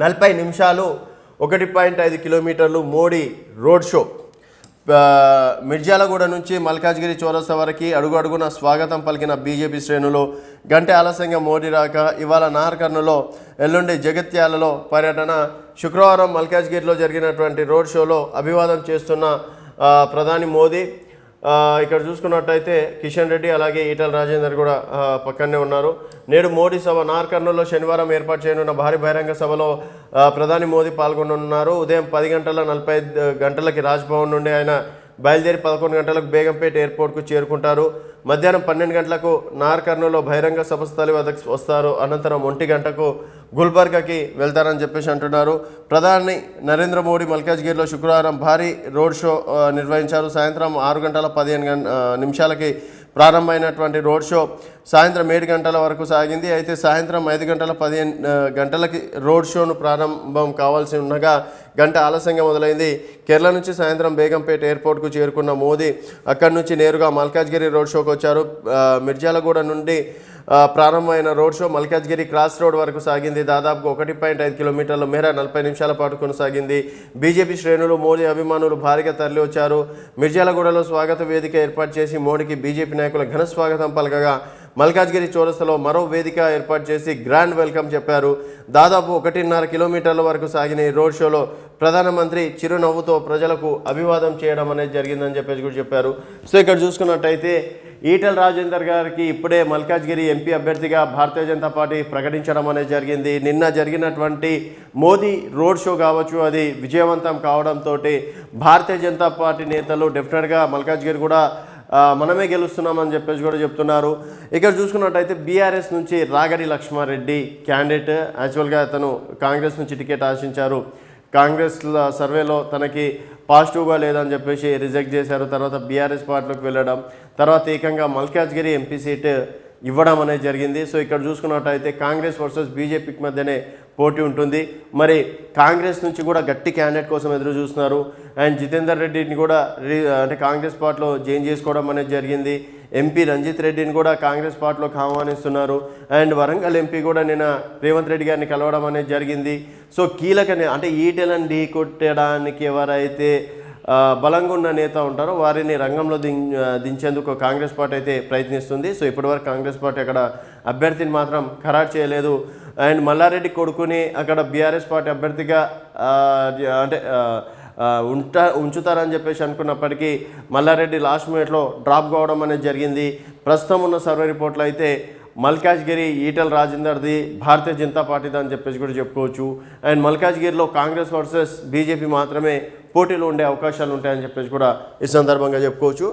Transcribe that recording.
నలభై నిమిషాలు ఒకటి పాయింట్ ఐదు కిలోమీటర్లు మోడీ రోడ్ షో. మిర్జాలగూడ నుంచి మల్కాజ్గిరి చౌరస్తా వరకు అడుగు అడుగున స్వాగతం పలికిన బీజేపీ శ్రేణులు గంటే ఆలస్యంగా మోడీ రాక ఇవాళ నాహర్కర్నూలో ఎల్లుండి జగిత్యాలలో పర్యటన శుక్రవారం మల్కాజ్గిరిలో జరిగినటువంటి రోడ్ షోలో అభివాదం చేస్తున్న ప్రధాని మోదీ. ఇక్కడ చూసుకున్నట్టయితే కిషన్ రెడ్డి అలాగే ఈటల రాజేందర్ కూడా పక్కనే ఉన్నారు. నేడు మోడీ సభ నార్కర్నూల్లో శనివారం ఏర్పాటు చేయనున్న భారీ బహిరంగ సభలో ప్రధాని మోదీ పాల్గొనున్నారు ఉదయం పది గంటల నలభై ఐదు గంటలకి రాజ్భవన్ నుండి ఆయన బయలుదేరి పదకొండు గంటలకు బేగంపేట ఎయిర్పోర్ట్కు చేరుకుంటారు. మధ్యాహ్నం పన్నెండు గంటలకు నార్కర్నూలో బహిరంగ సభ స్థలి వద్దకు వస్తారు. అనంతరం ఒంటి గంటకు గుల్బర్గాకి వెళ్తారని చెప్పేసి అంటున్నారు. ప్రధాని నరేంద్ర మోడీ మల్కాజ్గిరిలో శుక్రవారం భారీ రోడ్ షో నిర్వహించారు. సాయంత్రం ఆరు గంటల పదిహేను గంట నిమిషాలకి ప్రారంభమైనటువంటి రోడ్ షో సాయంత్రం ఏడు గంటల వరకు సాగింది. అయితే సాయంత్రం ఐదు గంటల పదిహేను గంటలకి రోడ్ షోను ప్రారంభం కావాల్సి ఉండగా గంట ఆలస్యంగా మొదలైంది. కేరళ నుంచి సాయంత్రం బేగంపేట ఎయిర్పోర్ట్కు చేరుకున్న మోదీ అక్కడి నుంచి నేరుగా మల్కాజ్గిరి రోడ్ షోకి వచ్చారు. మిర్జాలగూడ నుండి ప్రారంభమైన road show Malkajgiri cross road వరకు సాగింది. దాదాపు ఒకటి పాయింట్ ఐదు కిలోమీటర్ల మేర నలభై నిమిషాల పాటు కొనసాగింది. బీజేపీ శ్రేణులు మోదీ అభిమానులు భారీగా తరలి వచ్చారు. మిర్జాలగూడలో స్వాగత వేదిక ఏర్పాటు చేసి మోడీకి బీజేపీ నాయకుల ఘన స్వాగతం పలకగా మల్కాజ్గిరి చౌరస్తలో మరో వేదిక ఏర్పాటు చేసి గ్రాండ్ వెల్కమ్ చెప్పారు. దాదాపు ఒకటిన్నర కిలోమీటర్ల వరకు సాగిన ఈ రోడ్ షోలో ప్రధానమంత్రి చిరునవ్వుతో ప్రజలకు అభివాదం చేయడం అనేది జరిగిందని చెప్పేసి కూడా చెప్పారు. సో ఇక్కడ చూసుకున్నట్టయితే ఈటల రాజేందర్ గారికి ఇప్పుడే మల్కాజ్గిరి ఎంపీ అభ్యర్థిగా భారతీయ జనతా పార్టీ ప్రకటించడం అనేది జరిగింది. నిన్న జరిగినటువంటి మోదీ రోడ్ షో కావచ్చు అది విజయవంతం కావడంతో భారతీయ జనతా పార్టీ నేతలు డెఫినెట్గా మల్కాజ్గిరి కూడా మనమే గెలుస్తున్నామని చెప్పేసి కూడా చెప్తున్నారు. ఇక్కడ చూసుకున్నట్టయితే బీఆర్ఎస్ నుంచి రాగడి లక్ష్మారెడ్డి క్యాండిడేట్. యాక్చువల్గా అతను కాంగ్రెస్ నుంచి టికెట్ ఆశించారు. కాంగ్రెస్ సర్వేలో తనకి పాజిటివ్గా లేదని చెప్పేసి రిజెక్ట్ చేశారు. తర్వాత బీఆర్ఎస్ పార్టీలోకి వెళ్ళడం తర్వాత ఏకంగా మల్కాజ్గిరి ఎంపీ సీట్ ఇవ్వడం అనేది జరిగింది. సో ఇక్కడ చూసుకున్నట్టయితే కాంగ్రెస్ వర్సెస్ బీజేపీకి మధ్యనే పోటీ ఉంటుంది. మరి కాంగ్రెస్ నుంచి కూడా గట్టి క్యాండిడేట్ కోసం ఎదురు చూస్తున్నారు. అండ్ జితేందర్ రెడ్డిని కూడా అంటే కాంగ్రెస్ పార్టీలో జాయిన్ చేసుకోవడం అనేది జరిగింది. ఎంపీ రంజిత్ రెడ్డిని కూడా కాంగ్రెస్ పార్టీలోకి ఆహ్వానిస్తున్నారు. అండ్ వరంగల్ ఎంపీ కూడా నిన్న రేవంత్ రెడ్డి గారిని కలవడం అనేది జరిగింది. సో కీలక అంటే ఈటెలను ఢీ కొట్టడానికి ఎవరైతే బలంగా ఉన్న నేత ఉంటారో వారిని రంగంలో దించేందుకు కాంగ్రెస్ పార్టీ అయితే ప్రయత్నిస్తుంది. సో ఇప్పటివరకు కాంగ్రెస్ పార్టీ అక్కడ అభ్యర్థిని మాత్రం ఖరారు చేయలేదు. అండ్ మల్లారెడ్డి కొడుకుని అక్కడ బీఆర్ఎస్ పార్టీ అభ్యర్థిగా అంటే ఉంటా ఉంచుతారని చెప్పేసి అనుకున్నప్పటికీ మల్లారెడ్డి లాస్ట్ మినిట్లో డ్రాప్ కావడం అనేది జరిగింది. ప్రస్తుతం ఉన్న సర్వే రిపోర్ట్లు అయితే మల్కాజ్గిరి ఈటల రాజేందర్ది భారతీయ జనతా పార్టీది అని చెప్పేసి కూడా చెప్పుకోవచ్చు. అండ్ మల్కాజ్గిరిలో కాంగ్రెస్ వర్సెస్ బీజేపీ మాత్రమే పోటీలు ఉండే అవకాశాలు ఉంటాయని చెప్పేసి కూడా ఈ సందర్భంగా చెప్పుకోవచ్చు.